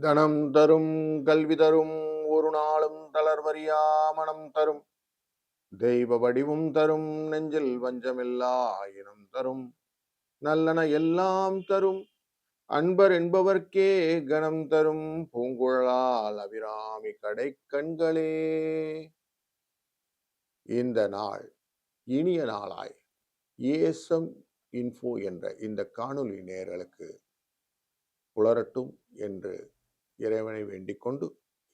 தனம் தரும் கல்வி தரும் ஒரு நாளும் தளர்வறியா மனம் தரும். தெய்வ வடிவும் தரும் நெஞ்சில் வஞ்சமில்லா இனம் தரும். நல்லன எல்லாம் தரும் அன்பர் என்பவர்க்கே கணம் தரும். பூங்குழலால் அபிராமி கடை கண்களே. இந்த நாள் இனிய நாளாய் ஏசம் இன்ஃபோ என்ற இந்த காணொலி நேர்களுக்கு புலரட்டும் என்று இறைவனை வேண்டிக் கொண்டு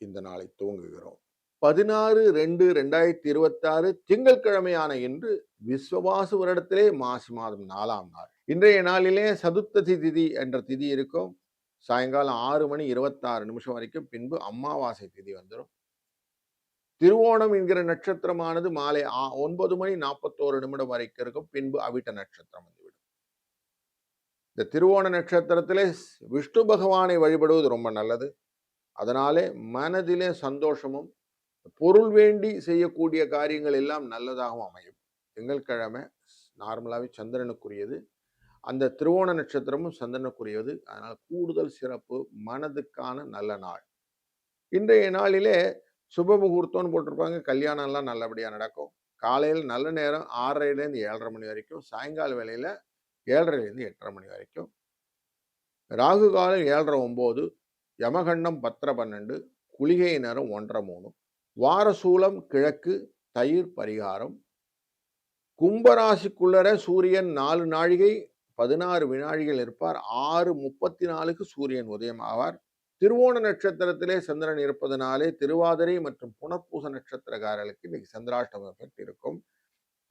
இந்த நாளை துவங்குகிறோம். பதினாறு ரெண்டு ரெண்டாயிரத்தி இருபத்தாறு திங்கட்கிழமையான இன்று விஸ்வவாசு வருடத்திலே மாசி மாதம் நாலாம் நாள். இன்றைய நாளிலே சதுர்த்ததி திதி என்ற திதி இருக்கும். சாயங்காலம் ஆறு மணி இருபத்தாறு நிமிஷம் வரைக்கும் பின்பு அமாவாசை திதி வந்துடும் திருவோணம் என்கிற நட்சத்திரமானது மாலை ஒன்பது மணி நாற்பத்தோரு நிமிடம் வரைக்கும் இருக்கும். பின்பு அவிட்ட நட்சத்திரம் வந்துவிடும். இந்த திருவோண நட்சத்திரத்திலே விஷ்ணு பகவானை வழிபடுவது ரொம்ப நல்லது. அதனாலே மனதிலே சந்தோஷமும் பொருள் வேண்டி செய்யக்கூடிய காரியங்கள் எல்லாம் நல்லதாகவும் அமையும். திங்கட்கிழமை நார்மலாகவே சந்திரனுக்குரியது. அந்த திருவோண நட்சத்திரமும் சந்திரனுக்குரியது. அதனால் கூடுதல் சிறப்பு மனதுக்கான நல்ல நாள். இன்றைய நாளிலே சுப முகூர்த்தம்னு போட்டிருப்பாங்க. கல்யாணம்லாம் நல்லபடியாக நடக்கும். காலையில் நல்ல நேரம் ஆறரைலேருந்து ஏழரை மணி வரைக்கும். சாயங்கால வேலையில் ஏழரைலேருந்து எட்டரை மணி வரைக்கும். ராகு காலம் ஏழரை ஒம்பது. யமகண்டம் பத்திர பன்னெண்டு குளிகை நேரம் ஒன்றரை மூணு வாரசூலம் கிழக்கு தயிர் பரிகாரம். கும்பராசிக்குள்ளர சூரியன் நாலு நாழிகை பதினாறு வினாழிகள் இருப்பார். ஆறு முப்பத்தி நாலுக்கு சூரியன் உதயம் ஆவார் திருவோண நட்சத்திரத்திலே சந்திரன் இருப்பதனாலே திருவாதிரை மற்றும் புனர்பூச நட்சத்திரக்காரர்களுக்கு இன்னைக்கு சந்திராஷ்டம எஃபெக்ட் இருக்கும்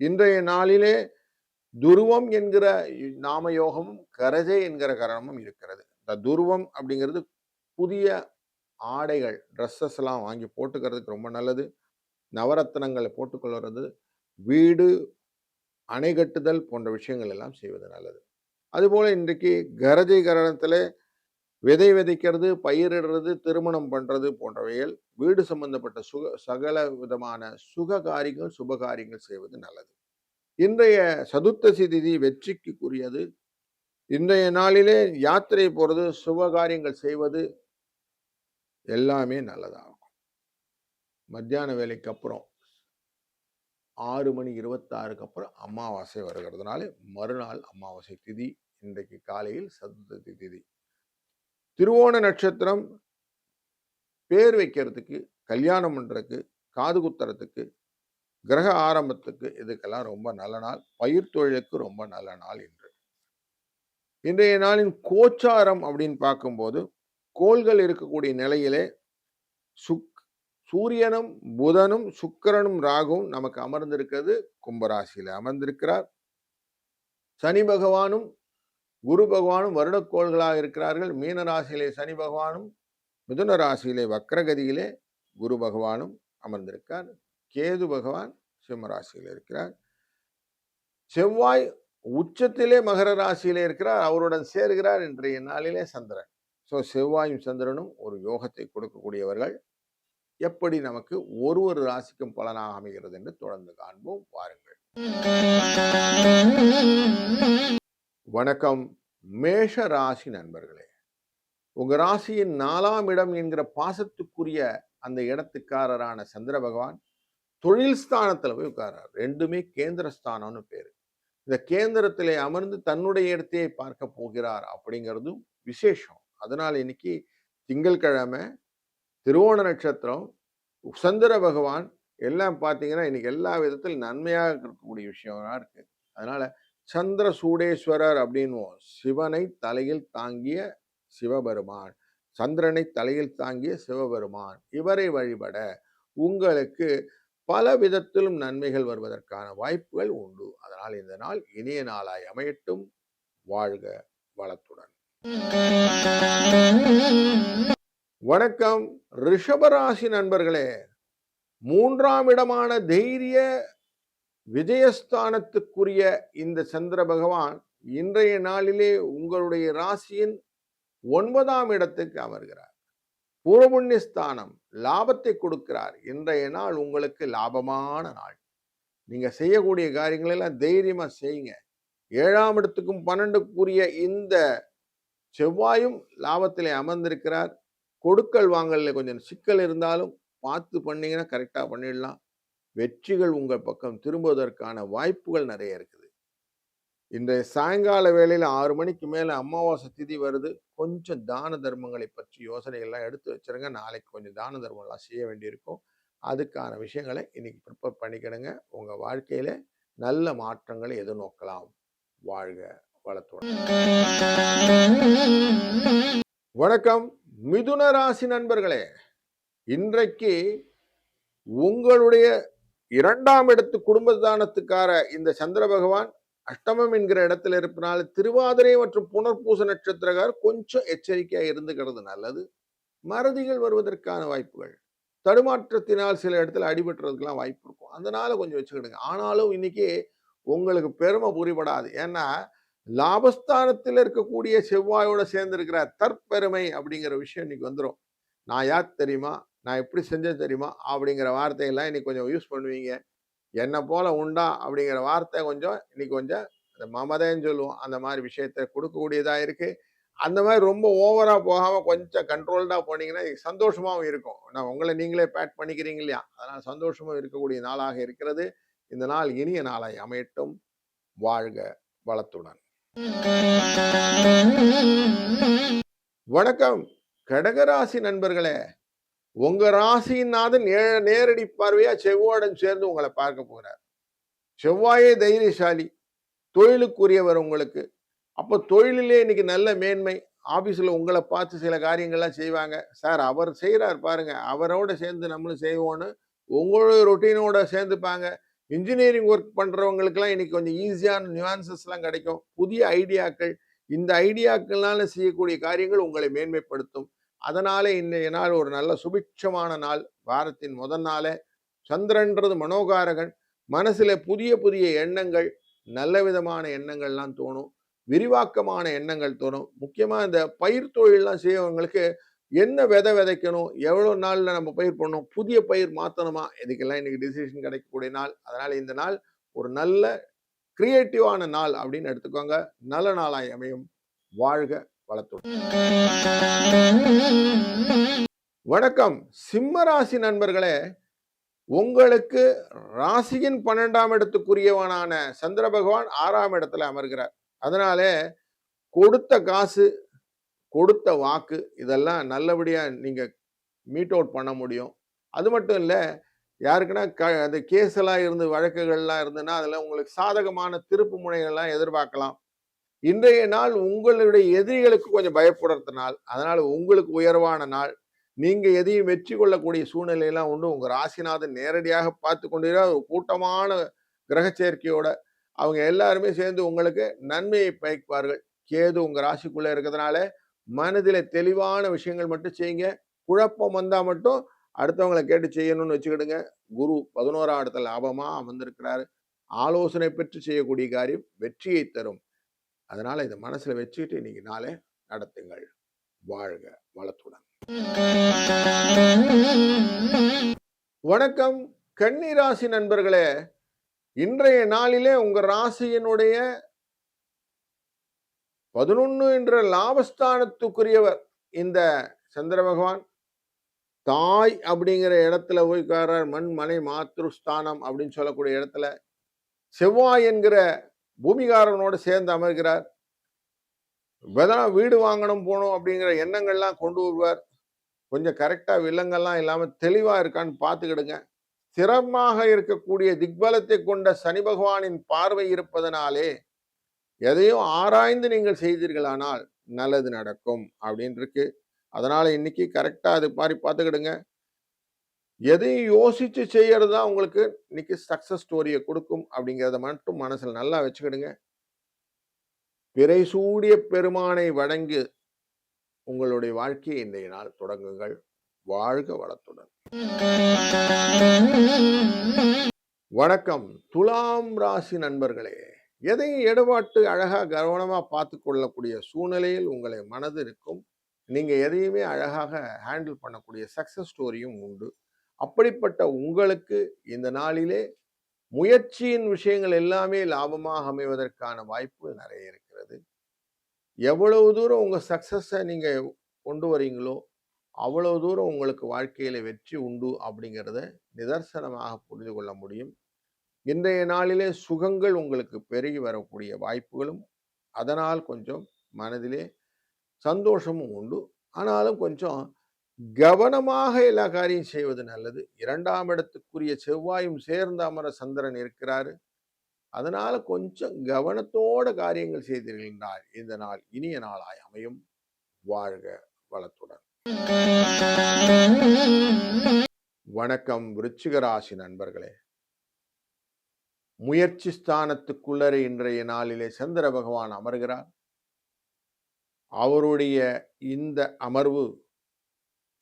இன்றைய நாளிலே துருவம் என்கிற நாமயோகமும் கரஜை என்கிற கரணமும் இருக்கிறது. இந்த துருவம் அப்படிங்கிறது புதிய ஆடைகள் ட்ரெஸ்ஸஸ் எல்லாம் வாங்கி போட்டுக்கிறதுக்கு ரொம்ப நல்லது. நவரத்னங்களை போட்டுக்கொள்வது வீடு அணை கட்டுதல் போன்ற விஷயங்கள் எல்லாம் செய்வது நல்லது. அதுபோல் இன்றைக்கு கரஜை கரணத்தில் விதை விதைக்கிறது பயிரிடுறது திருமணம் பண்ணுறது போன்றவைகள் வீடு சம்பந்தப்பட்ட சுக சகல விதமான சுக காரியங்கள் சுப காரியங்கள் செய்வது நல்லது. இன்றைய சதுர்த்தசி திதி வெற்றிக்குரியது. இன்றைய நாளிலே யாத்திரை போகிறது சுப காரியங்கள் செய்வது எல்லாமே நல்லதாகும் மத்தியான வேலைக்கு அப்புறம் ஆறு மணி இருபத்தாறுக்கு அப்புறம் அமாவாசை வருகிறதுனால மறுநாள் அமாவாசை திதி இன்றைக்கு காலையில் சதுர்த்தி திதி. திருவோண நட்சத்திரம் பேர் வைக்கிறதுக்கு கல்யாணம் பண்ணுறதுக்கு காது குத்துறதுக்கு கிரக ஆரம்பத்துக்கு இதுக்கெல்லாம் ரொம்ப நல்ல நாள். பயிர் தொழிலுக்கு ரொம்ப நல்ல நாள் இன்று. இன்றைய நாளின் கோச்சாரம் அப்படின்னு பார்க்கும்போது கோள்கள் இருக்கக்கூடிய நிலையிலே சுக் சூரியனும் புதனும் சுக்கிரனும் ராகுவும் நமக்கு அமர்ந்திருக்கிறது. கும்பராசியில் அமர்ந்திருக்கிறார். சனி பகவானும் குரு பகவானும் வருடக்கோள்களாக இருக்கிறார்கள். மீன ராசியிலே சனி பகவானும் மிதுன ராசியிலே வக்ரகதியிலே குரு பகவானும் அமர்ந்திருக்கார் கேது பகவான் சிம்மராசியில் இருக்கிறார். செவ்வாய் உச்சத்திலே மகர ராசியிலே இருக்கிறார். அவருடன் சேர்கிறார் இன்றைய நாளிலே சந்திரன். ஸோ செவ்வாயும் சந்திரனும் ஒரு யோகத்தை கொடுக்கக்கூடியவர்கள். எப்படி நமக்கு ஒரு ஒரு ராசிக்கும் பலனாக அமைகிறது என்று தொடர்ந்து காண்போம். வாருங்கள். வணக்கம். மேஷ ராசி நண்பர்களே உங்க ராசியின் நாலாம் இடம் என்கிற பாசத்துக்குரிய அந்த இடத்துக்காரரான சந்திர பகவான் தொழில் ஸ்தானத்துல போய் உட்கார்றார். ரெண்டுமே கேந்திர ஸ்தானம்னு பேரு. இந்த கேந்திரத்திலே அமர்ந்து தன்னுடைய இடத்தையே பார்க்க போகிறார் அப்படிங்கிறதும் விசேஷம். அதனால் இன்னைக்கு திங்கட்கிழமை திருவோண நட்சத்திரம் சந்திர பகவான் எல்லாம் பார்த்தீங்கன்னா இன்னைக்கு எல்லா விதத்திலும் நன்மையாக இருக்கக்கூடிய விஷயம்லாம் இருக்கு. அதனால சந்திர சூடேஸ்வரர் அப்படின்வோம். சிவனை தலையில் தாங்கிய சிவபெருமான். சந்திரனை தலையில் தாங்கிய சிவபெருமான். இவரை வழிபட உங்களுக்கு பல விதத்திலும் நன்மைகள் வருவதற்கான வாய்ப்புகள் உண்டு. அதனால் இந்த நாள் இனிய நாளாய் அமையட்டும். வாழ்க வளத்துடன். வணக்கம் ரிஷபராசி நண்பர்களே. மூன்றாம் இடமான தைரிய விஜயஸ்தானத்துக்குரிய இந்த சந்திர பகவான் இன்றைய நாளிலே உங்களுடைய ராசியின் ஒன்பதாம் இடத்துக்கு அமர்கிறார். பூர்வபுண்ணிய ஸ்தானம் லாபத்தை கொடுக்கிறார். இன்றைய நாள் உங்களுக்கு லாபமான நாள். நீங்க செய்யக்கூடிய காரியங்களெல்லாம் தைரியமா செய்யுங்க. ஏழாம் இடத்துக்கும் பன்னெண்டுக்குரிய இந்த செவ்வாயும் லாபத்திலே அமர்ந்திருக்கிறார் கொடுக்கல் வாங்கலில் கொஞ்சம் சிக்கல் இருந்தாலும் பார்த்து பண்ணீங்கன்னா கரெக்டாக பண்ணிடலாம். வெற்றிகள் உங்கள் பக்கம் திரும்புவதற்கான வாய்ப்புகள் நிறைய இருக்குது. இன்றைய சாயங்கால வேளையில் ஆறு மணிக்கு மேலே அமாவாசை திதி வருது. கொஞ்சம் தான தர்மங்களை பற்றி யோசனைகள்லாம் எடுத்து வச்சுருங்க. நாளைக்கு கொஞ்சம் தான தர்மம்லாம் செய்ய வேண்டியிருக்கும். அதுக்கான விஷயங்களை இன்னைக்கு ப்ரிப்பேர் பண்ணிக்கிடுங்க. உங்கள் வாழ்க்கையில் நல்ல மாற்றங்களை எதிர்நோக்கலாம். வாழ்க வளத்துடன். வணக்கம். மிதுன ராசி நண்பர்களே! இன்றைக்கு உங்களுடைய இரண்டாம் இடத்து குடும்பதானத்துக்கார இந்த சந்திர பகவான் அஷ்டமம் என்கிற இடத்துல இருப்பனால திருவாதிரை மற்றும் புனர்பூச நட்சத்திரக்கார் கொஞ்சம் எச்சரிக்கையா இருந்துக்கிறது நல்லது. மறதிகள் வருவதற்கான வாய்ப்புகள். தடுமாற்றத்தினால் சில இடத்துல அடிபட்டுறதுக்கெல்லாம் வாய்ப்பு இருக்கும். அதனால கொஞ்சம் வச்சுக்கிடுங்க. ஆனாலும் இன்னைக்கு உங்களுக்கு பெருமை புரிபடாது. ஏன்னா, லாபஸ்தானத்தில் இருக்கக்கூடிய செவ்வாயோட சேர்ந்திருக்கிற தற்பெருமை அப்படிங்கிற விஷயம் இன்னைக்கு வந்துடும் நான் யார் தெரியுமா? நான் எப்படி செஞ்சேன் தெரியுமா? அப்படிங்கிற வார்த்தையெல்லாம் இன்னைக்கு கொஞ்சம் யூஸ் பண்ணுவீங்க. என்னை போல உண்டா? அப்படிங்கிற வார்த்தை கொஞ்சம் இன்னைக்கு கொஞ்சம் இந்த மமதைன்னு சொல்லுவோம். அந்த மாதிரி விஷயத்த கொடுக்கக்கூடியதாக இருக்குது அந்த மாதிரி ரொம்ப ஓவராக போகாமல் கொஞ்சம் கண்ட்ரோல்டாக போனீங்கன்னா சந்தோஷமாகவும் இருக்கும். நான் உங்களை நீங்களே பேட் பண்ணிக்கிறீங்க இல்லையா? அதனால் சந்தோஷமும் இருக்கக்கூடிய நாளாக இருக்கிறது. இந்த நாள் இனிய நாளாய் அமையட்டும். வாழ்க வளத்துடன். வணக்கம். கடகராசி நண்பர்களே! உங்க ராசியின் நாதன் நேரடி பார்வையா செவ்வாயுடன் சேர்ந்து உங்களை பார்க்க போறார். செவ்வாயே தைரியசாலி. தொழிலுக்குரியவர் உங்களுக்கு. அப்ப தொழிலிலே இன்னைக்கு நல்ல மேன்மை. ஆபீஸ்ல உங்கள பார்த்து சில காரியங்கள்லாம் செய்வாங்க. சார் அவர் செய்கிறார் பாருங்க. அவரோட சேர்ந்து நம்மளும் செய்வோம்னு உங்களுடைய ரொட்டீனோட சேர்ந்துப்பாங்க. இன்ஜினியரிங் ஒர்க் பண்ணுறவங்களுக்குலாம் இன்றைக்கி கொஞ்சம் ஈஸியான நியூவான்சஸ்லாம் கிடைக்கும். புதிய ஐடியாக்கள். இந்த ஐடியாக்கள்னால செய்யக்கூடிய காரியங்கள் உங்களை மேன்மைப்படுத்தும். அதனால் இன்றைய நாள் ஒரு நல்ல சுபிட்சமான நாள். வாரத்தின் முதல் நாளே சந்திரன்றது மனோகாரகன். மனசில் புதிய புதிய எண்ணங்கள், நல்ல விதமான எண்ணங்கள்லாம் தோணும். விரிவாக்கமான எண்ணங்கள் தோணும். முக்கியமாக இந்த பயிர் தொழிலெலாம் செய்யவங்களுக்கு என்ன விதை விதைக்கணும்? எவ்வளோ நாளில் நம்ம பயிர் பண்ணணும்? புதிய பயிர் மாற்றணுமா இதுக்கெல்லாம் இன்றைக்கி டிசிஷன் கிடைக்கக்கூடிய நாள். அதனால் இந்த நாள் ஒரு நல்ல கிரியேட்டிவான நாள் அப்படின்னு எடுத்துக்கோங்க. நல்ல நாளாய் அமையும். வாழ்க வளத்துடன். வணக்கம். சிம்ம ராசி நண்பர்களே! உங்களுக்கு ராசியின் 12ஆம் இடத்துக்குரியவனான சந்திர பகவான் ஆறாம் இடத்துல அமர்கிறார். அதனாலே கொடுத்த காசு, கொடுத்த வாக்கு இதெல்லாம் நல்லபடியாக நீங்கள் மீட் அவுட் பண்ண முடியும். அது மட்டும் இல்லை யாருக்குன்னா க அந்த கேஸ் எல்லாம் இருந்து வழக்குகள்லாம் இருந்ததுன்னா, அதில் உங்களுக்கு சாதகமான திருப்பு முனைகள்லாம் எதிர்பார்க்கலாம். இன்றைய நாள் உங்களுடைய எதிரிகளுக்கு கொஞ்சம் பயப்படுறது நாள். அதனால் உங்களுக்கு உயர்வான நாள். நீங்கள் எதையும் வெற்றி கொள்ளக்கூடிய சூழ்நிலையெல்லாம் உண்டு. உங்கள் ராசிநாதன் நேரடியாக பார்த்து கொண்டிருக்கிறார். ஒரு கூட்டமான கிரக சேர்க்கையோட அவங்க எல்லாருமே சேர்ந்து உங்களுக்கு நன்மையை பயப்பார்கள். கேது உங்கள் ராசிக்குள்ளே இருக்கிறதுனால, மனதில தெளிவான விஷயங்கள் மட்டும் செய்யுங்க. குழப்பம் வந்தா மட்டும் அடுத்தவங்கள கேட்டு செய்யணும்னு வச்சுக்கிடுங்க. குரு 11ஆம் இடத்துல லாபமா அமர்ந்திருக்கிறாரு. ஆலோசனை பெற்று செய்யக்கூடிய காரியம் வெற்றியை தரும். அதனால இதை மனசுல வச்சுக்கிட்டு இன்னைக்கு நாளே நடத்துங்கள். வாழ்க வளத்துடன். வணக்கம். கன்னி ராசி நண்பர்களே! இன்றைய நாளிலே உங்க ராசியினுடைய 11 என்ற லாபஸ்தானத்துக்குரியவர் இந்த சந்திர பகவான். தாய் அப்படிங்கிற இடத்துல போய் உட்கார்றார். மண், மலை மாத்ருஸ்தானம் அப்படின்னு சொல்லக்கூடிய இடத்துல. செவ்வாய் என்கிற பூமிகாரனோடு சேர்ந்து அமர்கிறார். வெதனா வீடு வாங்கணும், போகணும் அப்படிங்கிற எண்ணங்கள்லாம் கொண்டு வருவார். கொஞ்சம் கரெக்டாக வில்லங்கள்லாம் இல்லாமல் தெளிவாக இருக்கான்னு பார்த்துக்கிடுங்க. ஸ்திரமாக இருக்கக்கூடிய திக்பலத்தை கொண்ட சனி பகவானின் பார்வை இருப்பதனாலே, எதையும் ஆராய்ந்து நீங்கள் செய்தீர்களானால் நல்லது நடக்கும் அப்படின்னு இருக்கு. அதனால இன்னைக்கு கரெக்டாக அது மாதிரி பார்த்துக்கிடுங்க. எதையும் யோசிச்சு செய்யறது தான் உங்களுக்கு இன்னைக்கு சக்ஸஸ் ஸ்டோரிய கொடுக்கும் அப்படிங்கிறத மட்டும் மனசுல நல்லா வச்சுக்கிடுங்க. பிறை சூடிய பெருமானை வணங்கி உங்களுடைய வாழ்க்கையை இன்றைய நாள் தொடங்குங்கள். வாழ்க வளத்துடன். வணக்கம். துலாம் ராசி நண்பர்களே! எதையும் எடுபாட்டு அழகாக கவனமாக பார்த்து கொள்ளக்கூடிய சூழ்நிலையில் உங்களை மனது இருக்கும். நீங்கள் எதையுமே அழகாக ஹேண்டில் பண்ணக்கூடிய சக்ஸஸ் ஸ்டோரியும் உண்டு. அப்படிப்பட்ட உங்களுக்கு இந்த நாளிலே முயற்சியின் விஷயங்கள் எல்லாமே லாபமாக அமைவதற்கான வாய்ப்பு நிறைய இருக்கிறது. எவ்வளவு தூரம் உங்கள் சக்ஸஸை நீங்கள் கொண்டு வரீங்களோ, அவ்வளவு தூரம் உங்களுக்கு வாழ்க்கையில் வெற்றி உண்டு அப்படிங்கிறத நிதர்சனமாக புரிந்து கொள்ள முடியும் இன்றைய நாளிலே சுகங்கள் உங்களுக்கு பெருகி வரக்கூடிய வாய்ப்புகளும் அதனால் கொஞ்சம் மனதிலே சந்தோஷமும் உண்டு. ஆனாலும் கொஞ்சம் கவனமாக எல்லா காரியம் செய்வது நல்லது. இரண்டாம் இடத்துக்குரிய செவ்வாயும் சேர்ந்த அமர சந்திரன் இருக்கிறாரு. அதனால் கொஞ்சம் கவனத்தோட காரியங்கள் செய்தீர்கள் என்றால் இந்த நாள் இனிய நாளாய் அமையும். வாழ்க வளத்துடன். வணக்கம் விருச்சிக ராசி நண்பர்களே. முயற்சி ஸ்தானத்துக்குள்ளரே இன்றைய நாளிலே சந்திர பகவான் அமர்கிறார். அவருடைய இந்த அமர்வு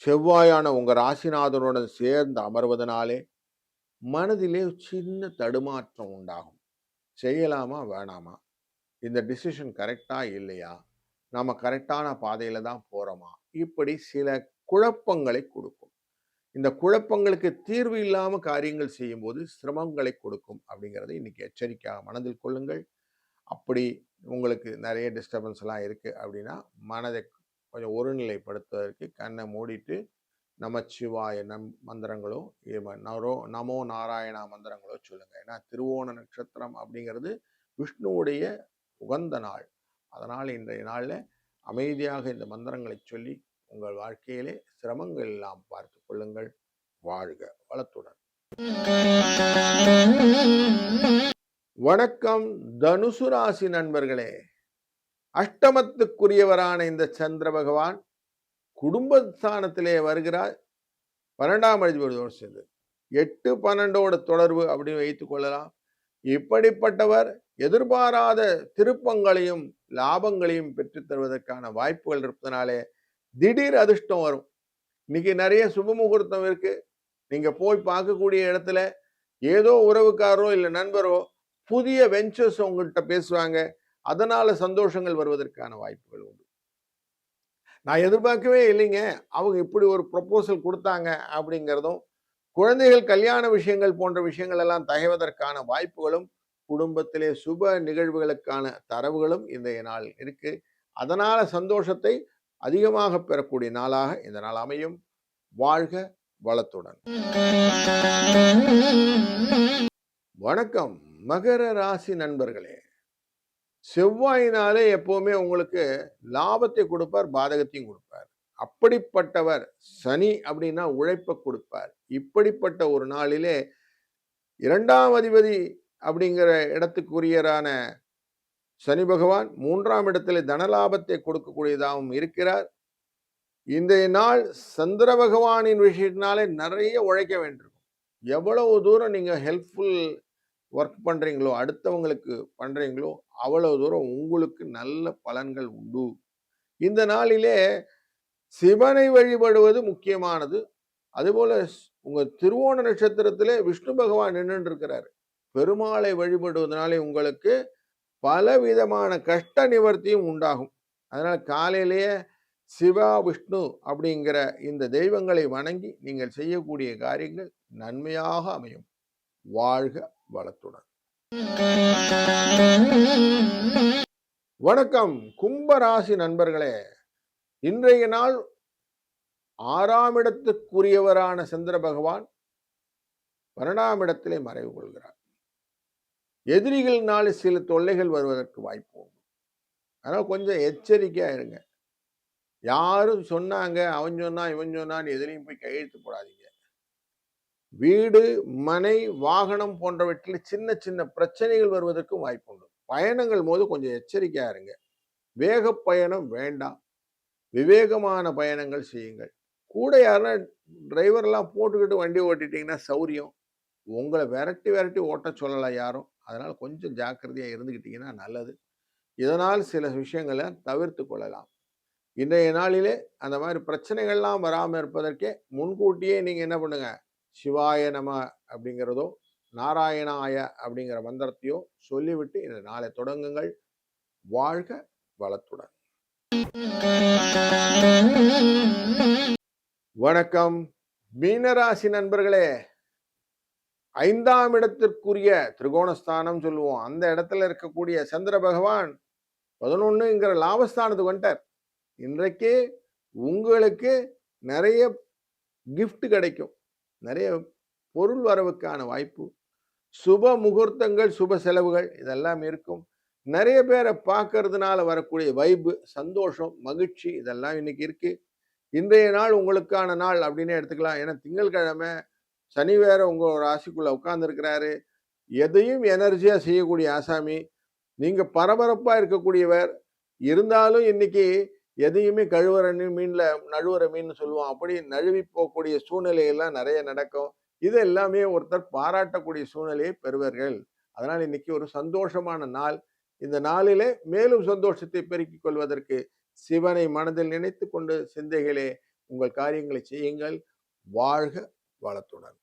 செவ்வாயான உங்கள் ராசிநாதனுடன் சேர்ந்து அமர்வதனாலே மனதிலே சின்ன தடுமாற்றம் உண்டாகும். செய்யலாமா வேணாமா? இந்த டிசிஷன் கரெக்டா இல்லையா? நம்ம கரெக்டான பாதையில தான் போகிறோமா இப்படி சில குழப்பங்களை கொடுக்கும். இந்த குழப்பங்களுக்கு தீர்வு இல்லாமல் காரியங்கள் செய்யும்போது சிரமங்களை கொடுக்கும் அப்படிங்கிறத இன்றைக்கி எச்சரிக்கையாக மனதில் கொள்ளுங்கள். அப்படி உங்களுக்கு நிறைய டிஸ்டர்பன்ஸ் எல்லாம் அப்படின்னா மனதை கொஞ்சம் ஒருநிலைப்படுத்துவதற்கு கண்ணை மூடிட்டு நமச்சிவாய நம் மந்திரங்களோ நரோ நமோ நாராயணா மந்திரங்களோ சொல்லுங்கள் ஏன்னா திருவோண நட்சத்திரம் அப்படிங்கிறது விஷ்ணுவுடைய உகந்த நாள். அதனால் இன்றைய நாளில் அமைதியாக இந்த மந்திரங்களை சொல்லி உங்கள் வாழ்க்கையிலே சிரமங்கள் எல்லாம் பார்த்து கொள்ளுங்கள். வாழ்க வளத்துடன். வணக்கம் தனுசு ராசி நண்பர்களே. அஷ்டமத்துக்குரியவரான இந்த சந்திர பகவான் குடும்பஸ்தானத்திலே வருகிறார். பன்னெண்டாம் அதிபதியோடு சேர்ந்து எட்டு பன்னெண்டோட தொடர்பு அப்படின்னு வைத்துக் கொள்ளலாம். இப்படிப்பட்டவர் எதிர்பாராத திருப்பங்களையும் லாபங்களையும் பெற்றுத் தருவதற்கான வாய்ப்புகள் இருப்பதனாலே திடீர் அதிர்ஷ்டம் வரும். இன்னைக்கு நிறைய சுப முகூர்த்தம் இருக்கு. நீங்க போய் பார்க்கக்கூடிய இடத்துல ஏதோ உறவுக்காரோ இல்லை நண்பரோ புதிய வெஞ்சர்ஸ் உங்கள்கிட்ட பேசுவாங்க. அதனால சந்தோஷங்கள் வருவதற்கான வாய்ப்புகள் உண்டு. நான் எதிர்பார்க்கவே இல்லைங்க. அவங்க இப்படி ஒரு ப்ரொபோசல் கொடுத்தாங்க அப்படிங்கிறதும் குழந்தைகள் கல்யாண விஷயங்கள் போன்ற விஷயங்கள் எல்லாம் தகைவதற்கான வாய்ப்புகளும் குடும்பத்திலே சுப நிகழ்வுகளுக்கான தரவுகளும் இன்றைய நாள் இருக்கு. அதனால சந்தோஷத்தை அதிகமாக பெறக்கூடிய நாளாக இந்த நாள் அமையும். வாழ்க வளத்துடன். வணக்கம் மகர ராசி நண்பர்களே. செவ்வாயினாலே எப்பவுமே உங்களுக்கு லாபத்தை கொடுப்பார் பாதகத்தையும் கொடுப்பார். அப்படிப்பட்டவர் சனி அப்படின்னா உழைப்பை கொடுப்பார். இப்படிப்பட்ட ஒரு நாளிலே இரண்டாம் அதிபதி அப்படிங்கிற இடத்துக்குரியரான சனி பகவான் மூன்றாம் இடத்துல தனலாபத்தை கொடுக்கக்கூடியதாகவும் இருக்கிறார். இந்த நாள் சந்திர பகவானின் விஷயத்தினாலே நிறைய உழைக்க வேண்டியிருக்கும். எவ்வளவு தூரம் நீங்கள் ஹெல்ப்ஃபுல் ஒர்க் பண்ணுறீங்களோ அடுத்தவங்களுக்கு பண்ணுறீங்களோ அவ்வளவு தூரம் உங்களுக்கு நல்ல பலன்கள் உண்டு. இந்த நாளிலே சிவனை வழிபடுவது முக்கியமானது. அதுபோல் உங்கள் திருவோண நட்சத்திரத்திலே விஷ்ணு பகவான் நின்றுட்டு இருக்கிறார். பெருமாளை வழிபடுவதனாலே உங்களுக்கு பல விதமான கஷ்ட நிவர்த்தியும் உண்டாகும். அதனால காலையிலேயே சிவா விஷ்ணு அப்படிங்கிற இந்த தெய்வங்களை வணங்கி நீங்கள் செய்யக்கூடிய காரியங்கள் நன்மையாக அமையும். வாழ்க வளத்துடன். வணக்கம் கும்பராசி நண்பர்களே. இன்றைய நாள் ஆறாம் இடத்துக்குரியவரான சந்திர பகவான் பன்னெண்டாம் இடத்திலே மறைவு கொள்கிறார். எதிரிகள்னால சில தொல்லைகள் வருவதற்கு வாய்ப்பு உண்டு. அதனால் கொஞ்சம் எச்சரிக்கையாக இருங்க யாரும் சொன்னாங்க அவன் சொன்னா இவன் சொன்னான்னு எதிரையும் போய் கையெழுத்து போடாதீங்க. வீடு மனை வாகனம் போன்றவற்றில் சின்ன சின்ன பிரச்சனைகள் வருவதற்கும் வாய்ப்பு உண்டு. பயணங்கள் போது கொஞ்சம் எச்சரிக்கையாக இருங்க வேக பயணம் வேண்டாம். விவேகமான பயணங்கள் செய்யுங்கள். கூட யாருன்னா டிரைவர்லாம் போட்டுக்கிட்டு வண்டி ஓட்டிட்டீங்கன்னா சௌரியம். உங்களை விரட்டி விரட்டி ஓட்ட சொல்லலாம் யாரும். அதனால் கொஞ்சம் ஜாக்கிரதையாக இருந்துக்கிட்டிங்கன்னா நல்லது. இதனால் சில விஷயங்களை தவிர்த்து கொள்ளலாம். இன்றைய நாளிலே அந்த மாதிரி பிரச்சனைகள்லாம் வராமல் இருப்பதற்கே முன்கூட்டியே நீங்கள் என்ன பண்ணுங்கள் சிவாய நம அப்படிங்கிறதோ நாராயணாய அப்படிங்கிற மந்திரத்தையோ சொல்லிவிட்டு இந்த நாளை தொடங்குங்கள். வாழ்க வளத்துடன். வணக்கம். மீனராசி நண்பர்களே. ஐந்தாம் இடத்திற்குரிய திரிகோணஸ்தானம் சொல்லுவோம். அந்த இடத்துல இருக்கக்கூடிய சந்திர பகவான் பதினொன்றுங்கிற லாபஸ்தானத்துக்கு வந்துட்டார். இன்றைக்கு உங்களுக்கு நிறைய கிஃப்ட் கிடைக்கும். நிறைய பொருள் வரவுக்கான வாய்ப்பு. சுப முகூர்த்தங்கள் சுப செலவுகள் இதெல்லாம் இருக்கும். நிறைய பேரை பார்க்கறதுனால வரக்கூடிய வைப்பு சந்தோஷம் மகிழ்ச்சி இதெல்லாம் இன்னைக்கு இருக்கு. இன்றைய நாள் உங்களுக்கான நாள் அப்படின்னு எடுத்துக்கலாம். ஏன்னா திங்கட்கிழமை சனி வேற உங்கள் ராசிக்குள்ளே உட்கார்ந்துருக்கிறாரு. எதையும் எனர்ஜியாக செய்யக்கூடிய ஆசாமி. நீங்கள் பரபரப்பாக இருக்கக்கூடியவர். இருந்தாலும் இன்னைக்கு எதையுமே கழுவுற மீனில் நழுவுற மீன் சொல்லுவோம். அப்படி நழுவி போகக்கூடிய சூழ்நிலையெல்லாம் நிறைய நடக்கும். இது எல்லாமே ஒருத்தர் பாராட்டக்கூடிய சூழ்நிலையை பெறுவார்கள். அதனால் இன்னைக்கு ஒரு சந்தோஷமான நாள். இந்த நாளிலே மேலும் சந்தோஷத்தை பெருக்கிக் கொள்வதற்கு சிவனை மனதில் நினைத்து கொண்டு சிந்தைகளே உங்கள் காரியங்களை செய்யுங்கள். வாழ்க வளத்துடன்